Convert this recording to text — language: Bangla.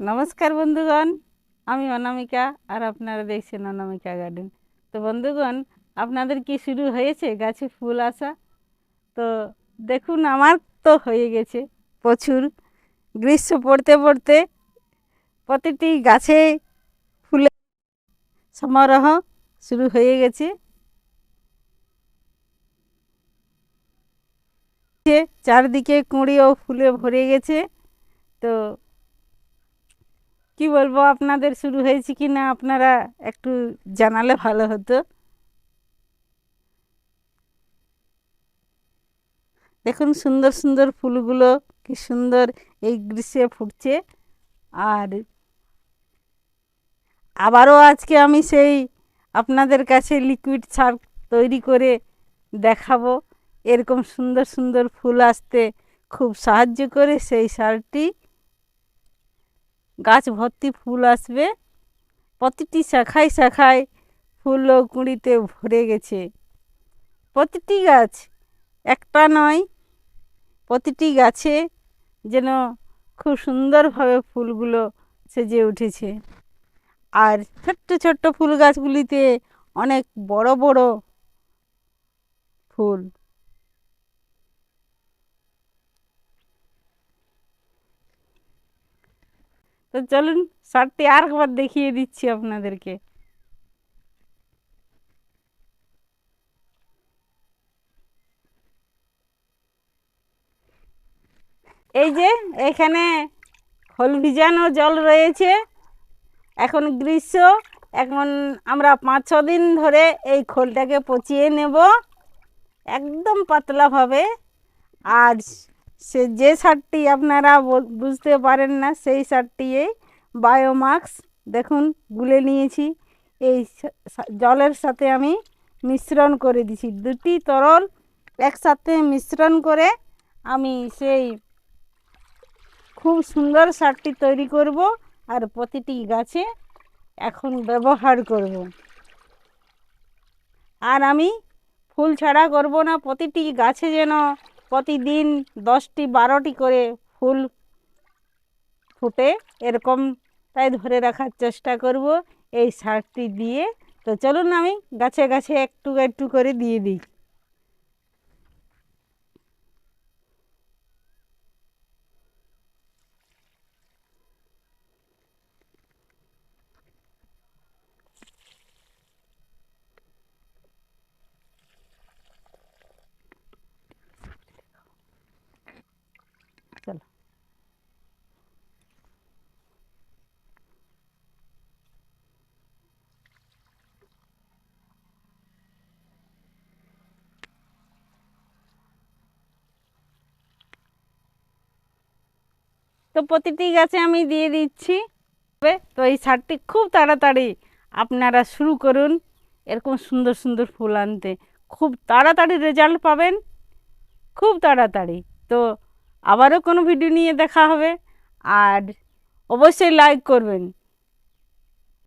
নমস্কার বন্ধুগণ, আমি অনামিকা আর আপনারা দেখছেন অনামিকা গার্ডেন। তো বন্ধুগণ, আপনাদের কি শুরু হয়েছে? গাছে ফুল আসা? তো দেখুন, আমার তো হয়ে গেছে প্রচুর। গ্রীষ্ম পড়তে পড়তে প্রতিটি গাছে ফুলের সমারোহ শুরু হয়ে গেছে। চারদিকে কুঁড়ি ও ফুলে ভরে গেছে। তো কি বলব, আপনাদের শুরু হয়েছে কি না আপনারা একটু জানালে ভালো হতো। দেখুন সুন্দর সুন্দর ফুলগুলো, কি সুন্দর এই গ্রীষ্মে ফুটছে। আর আবারও আজকে আমি সেই আপনাদের কাছে লিকুইড সার তৈরি করে দেখাবো। এরকম সুন্দর সুন্দর ফুল আসতে খুব সাহায্য করে সেই সারটি গাছ ভর্তি ফুল আসবে। প্রতিটি শাখায় শাখায় ফুল ও কুঁড়িতে ভরে গেছে। প্রতিটি গাছ একটা নয়, প্রতিটি গাছে যেন খুব সুন্দরভাবে ফুলগুলো সেজে উঠেছে। আর ছোট্ট ছোট্ট ফুল গাছগুলিতে অনেক বড় বড় ফুল। তো চলুন শার্টটি আর একবার দেখিয়ে দিচ্ছি আপনাদেরকে। এই যে এখানে হল ভিজানো জল রয়েছে। এখন গ্রীষ্ম, এখন আমরা পাঁচ, ছ দিন ধরে এই খোলটাকে পচিয়ে নেব। একদম পাতলাভাবে। আর সে যে সারটি আপনারা বুঝতে পারেন না, সেই সারটি এই বায়োমাক্স, দেখুন, গুলে নিয়েছি। এই জলের সাথে আমি মিশ্রণ করে দিছি। দুটি তরল একসাথে মিশ্রণ করে আমি সেই খুব সুন্দর সারটি তৈরি করব আর প্রতিটি গাছে এখন ব্যবহার করব। আর আমি ফুল ছাড়া করব না, প্রতিটি গাছে যেন প্রতিদিন দশটি, বারোটি করে ফুল ফুটে এরকম তাই ধরে রাখার চেষ্টা করব। এই সারটি দিয়ে। তো চলুন আমি গাছে গাছে একটু একটু করে দিয়ে দিই। তো প্রতিটি গাছে আমি দিয়ে দিচ্ছি। তো এই সারটি খুব তাড়াতাড়ি আপনারা শুরু করুন। এরকম সুন্দর সুন্দর ফুল আনতে। খুব তাড়াতাড়ি রেজাল্ট পাবেন। খুব তাড়াতাড়ি। তো আবারও কোনো ভিডিও নিয়ে দেখা হবে। আর অবশ্যই লাইক করবেন।